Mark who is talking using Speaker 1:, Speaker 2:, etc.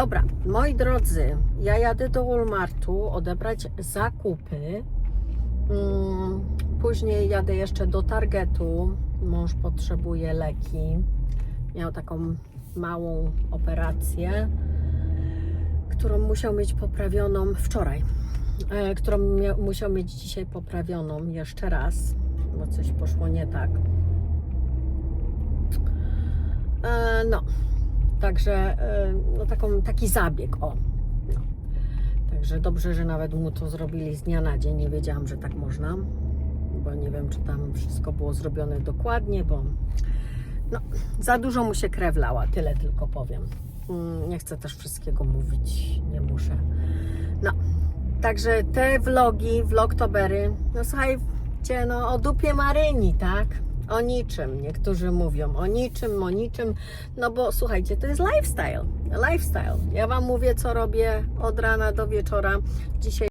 Speaker 1: Dobra, moi drodzy, ja jadę do Walmartu odebrać zakupy. Mm, Później jadę jeszcze do Targetu. Mąż potrzebuje leki. Miał taką małą operację, którą musiał mieć poprawioną wczoraj. E, którą musiał mieć dzisiaj poprawioną jeszcze raz, bo coś poszło nie tak. E, no, Także e, no taką, taki zabieg, o. No. Także dobrze, że nawet mu to zrobili z dnia na dzień. Nie wiedziałam, że tak można, bo nie wiem, czy tam wszystko było zrobione dokładnie, bo no, za dużo mu się krew lała, tyle tylko powiem. Mm, Nie chcę też wszystkiego mówić, nie muszę. No, także te vlogi, vlogtobery, no słuchajcie, no o dupie Maryni, tak? O niczym, niektórzy mówią, o niczym, o niczym, no bo słuchajcie, to jest lifestyle, lifestyle. Ja Wam mówię, co robię od rana do wieczora. Dzisiaj